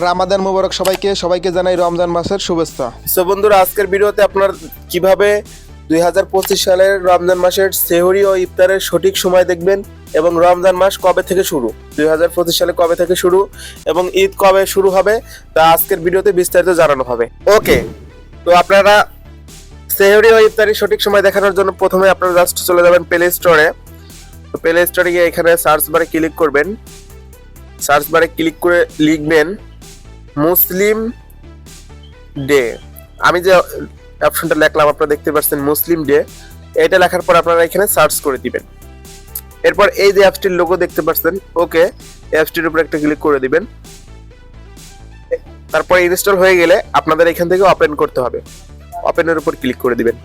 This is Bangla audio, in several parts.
রামাদান মোবারক সবাইকে সবাইকে জানাই রমজান মাসের শুভেচ্ছা। সো বন্ধুরা, আজকের ভিডিওতে আপনার কীভাবে দুই হাজার পঁচিশ সালের রমজান মাসের সেহরি ও ইফতারের সঠিক সময় দেখবেন এবং রমজান মাস কবে থেকে শুরু? দুই হাজার পঁচিশ সালে কবে থেকে শুরু এবং ঈদ কবে শুরু হবে তা আজকের ভিডিওতে বিস্তারিত জানানো হবে। ওকে, তো আপনারা সেহরি ও ইফতারের সঠিক সময় দেখানোর জন্য প্রথমে আপনারা জাস্ট চলে যাবেন প্লে স্টোরে তো প্লে স্টোরে গিয়ে এখানে সার্চ বারে ক্লিক করবেন। সার্চ বারে ক্লিক করে লিখবেন মুসলিম ডে। আমি যে অপশনটা লিখলাম, আপনারা দেখতে পাচ্ছেন মুসলিম ডে। এটা লেখার পর আপনারা এখানে সার্চ করে দিবেন। এরপর এই যে অ্যাপসটির লোগো দেখতে পাচ্ছেন, ওকে অ্যাপসটির উপর একটা ক্লিক করে দিবেন। তারপর ইনস্টল হয়ে গেলে আপনাদের এখান থেকে ওপেন করতে হবে। ওপেনের উপর ক্লিক করে দিবেন।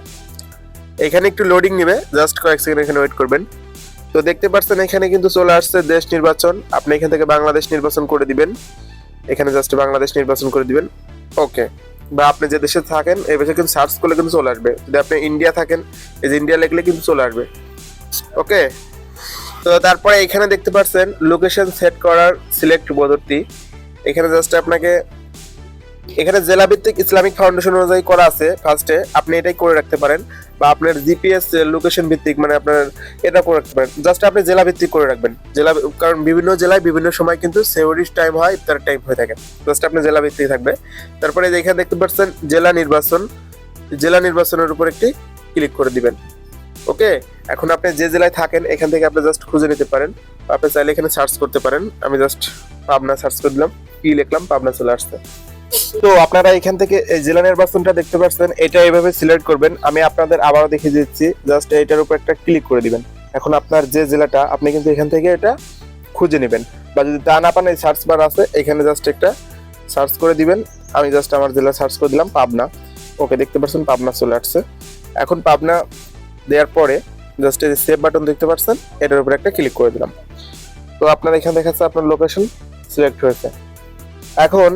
এখানে একটু লোডিং নেবে জাস্ট কয়েক সেকেন্ড এখানে ওয়েট করবেন। তো দেখতে পাচ্ছেন এখানে কিন্তু চলে আসছে দেশ নির্বাচন। আপনি এখান থেকে বাংলাদেশ নির্বাচন করে দিবেন। এখানে জাস্ট বাংলাদেশ নির্বাচন করে দিবেন। ওকে বা আপনি যে দেশে থাকেন, এই দেশে কিন্তু সার্চ করলে কিন্তু চলে আসবে। যদি আপনি ইন্ডিয়া থাকেন, এই যে ইন্ডিয়া লিখলে কিন্তু চলে আসবে। ওকে তো তারপরে এখানে দেখতে পাচ্ছেন লোকেশন সেট করার সিলেক্ট পদ্ধতি। এখানে জাস্ট আপনাকে এখানে জেলা ভিত্তিক ইসলামিক ফাউন্ডেশন অনুযায়ী করা আছে ফার্স্টে আপনি এটাই করে রাখতে পারেন বা আপনার জিপিএস লোকেশন ভিত্তিক মানে আপনার এটা করে রাখতে পারেন। জাস্ট আপনি জেলা ভিত্তিক করে রাখবেন। জেলা, কারণ বিভিন্ন জেলায় বিভিন্ন সময় কিন্তু সেওরিস টাইম হয় ইফতার টাইম হয়ে থাকে। জাস্ট আপনি জেলা ভিত্তিক থাকবে। তারপরে এখানে দেখতে পাচ্ছেন জেলা নির্বাচন। জেলা নির্বাচনের উপর একটি ক্লিক করে দিবেন। ওকে এখন আপনি যে জেলায় থাকেন, এখান থেকে আপনি জাস্ট খুঁজে নিতে পারেন। আপনি চাইলে এখানে সার্চ করতে পারেন। আমি জাস্ট পাবনা সার্চ করে দিলাম। কি লিখলাম? পাবনা চলে আসছে। তো আপনারা এখান থেকে জেলা নির্বাচনটা দেখতে পাচ্ছেন, এটা এইভাবে সিলেক্ট করবেন। আমি আপনাদের আবারও দেখিয়ে দিচ্ছি জাস্ট এটার উপর একটা ক্লিক করে দিবেন। এখন আপনার যে জেলাটা, আপনি কিন্তু এখান থেকে এটা খুঁজে নেবেন। বা যদি তা না পান, এই সার্চ বার আছে, এখানে জাস্ট একটা সার্চ করে দিবেন। আমি জাস্ট আমার জেলা সার্চ করে দিলাম, পাবনা। ওকে, দেখতে পাচ্ছেন, পাবনা চলে আসছে। এখন পাবনা দেওয়ার পরে জাস্ট এই সেভ বাটন দেখতে পাচ্ছেন, এটার উপর একটা ক্লিক করে দিলাম। তো আপনার এখানে দেখাচ্ছে আপনার লোকেশন সিলেক্ট হয়েছে। এখন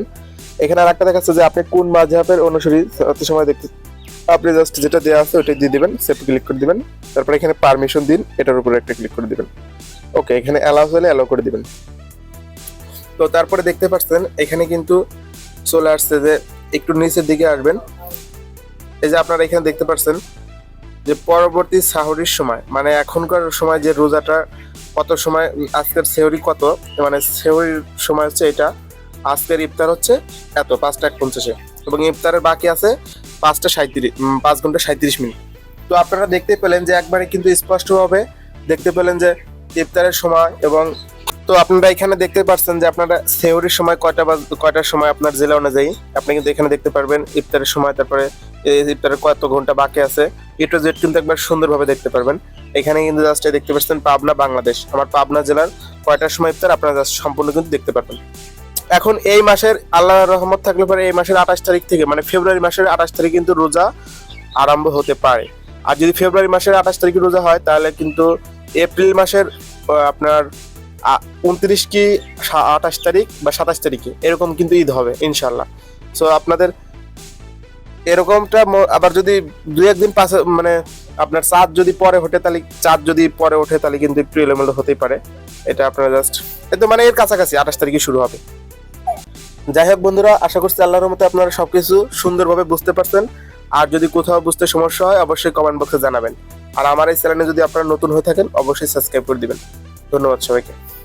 এখানে আরেকটা দেখাচ্ছে যে আপনি কোন মাঝহাবের অনুসারী অত সময় দেখতে আপনি জাস্ট যেটা দেওয়া আছে ওইটাই দিয়ে দিবেন সেভ ক্লিক করে দিবেন। তারপর এখানে পারমিশন দিন, এটার উপরে একটা ক্লিক করে দিবেন। ওকে এখানে অ্যালাউ হলে অ্যালাউ করে দিবেন। তো তারপরে দেখতে পাচ্ছেন, এখানে কিন্তু চলে আসছে যে একটু নিচের দিকে আসবেন। এই যে আপনারা এখানে দেখতে পাচ্ছেন যে পরবর্তী সাহরির সময় মানে এখনকার সময় যে রোজাটা, কত সময়, আজকের সেহরি কত মানে সেহরির সময় হচ্ছে এটা। আজকের ইফতার হচ্ছে এত, পাঁচটা এক পঞ্চাশে। এবং ইফতারের বাকি আছে পাঁচটা সাঁত্রিশ পাঁচ ঘণ্টা সাঁত্রিশ মিনিট। তো আপনারা দেখতে পেলেন যে একবারে কিন্তু স্পষ্টভাবে দেখতে পেলেন যে ইফতারের সময় এবং তো আপনারা এখানে দেখতে পাচ্ছেন যে আপনারা সেহরির সময় কয়টা বাজ কয়টার সময় আপনার জেলা অনুযায়ী আপনি কিন্তু এখানে দেখতে পারবেন ইফতারের সময়, তারপরে ইফতারের কত ঘণ্টা বাকি আছে। টু জেড কিন্তু একবার সুন্দরভাবে দেখতে পারবেন। এখানে কিন্তু জাস্ট দেখতে পাচ্ছেন পাবনা, বাংলাদেশ। আমার পাবনা জেলার কয়টার সময় ইফতার আপনারা জাস্ট সম্পূর্ণ কিন্তু দেখতে পারবেন। এখন এই মাসের আল্লাহর রহমত থাকলে পরে এই মাসের আঠাশ তারিখ থেকে মানে ফেব্রুয়ারি মাসের আঠাশ তারিখ কিন্তু রোজা আরম্ভ হতে পারে। আর যদি ফেব্রুয়ারি মাসের আঠাশ তারিখে রোজা হয়, তাহলে কিন্তু এপ্রিল মাসের আপনার উনত্রিশ কি আঠাশ তারিখ বা সাতাশ তারিখে, এরকম কিন্তু ঈদ হবে ইনশাল্লাহ সো আপনাদের এরকমটা আবার যদি দুই একদিন পাশে মানে আপনার চাঁদ যদি পরে ওঠে, তাহলে চাঁদ যদি পরে ওঠে, তাহলে কিন্তু একটু এলোমেলো হতেই পারে। এটা আপনারা জাস্ট এতো মানে এর কাছাকাছি আঠাশ তারিখে শুরু হবে। যাই হোক বন্ধুরা, আশা করছি আল্লাহর মতে আপনারা সবকিছু সুন্দরভাবে বুঝতে পারছেন। আর যদি কোথাও বুঝতে সমস্যা হয়, অবশ্যই কমেন্ট বক্সে জানাবেন। আর আমার এই চ্যানেলে যদি আপনারা নতুন হয়ে থাকেন, অবশ্যই সাবস্ক্রাইব করে দিবেন। ধন্যবাদ সবাইকে।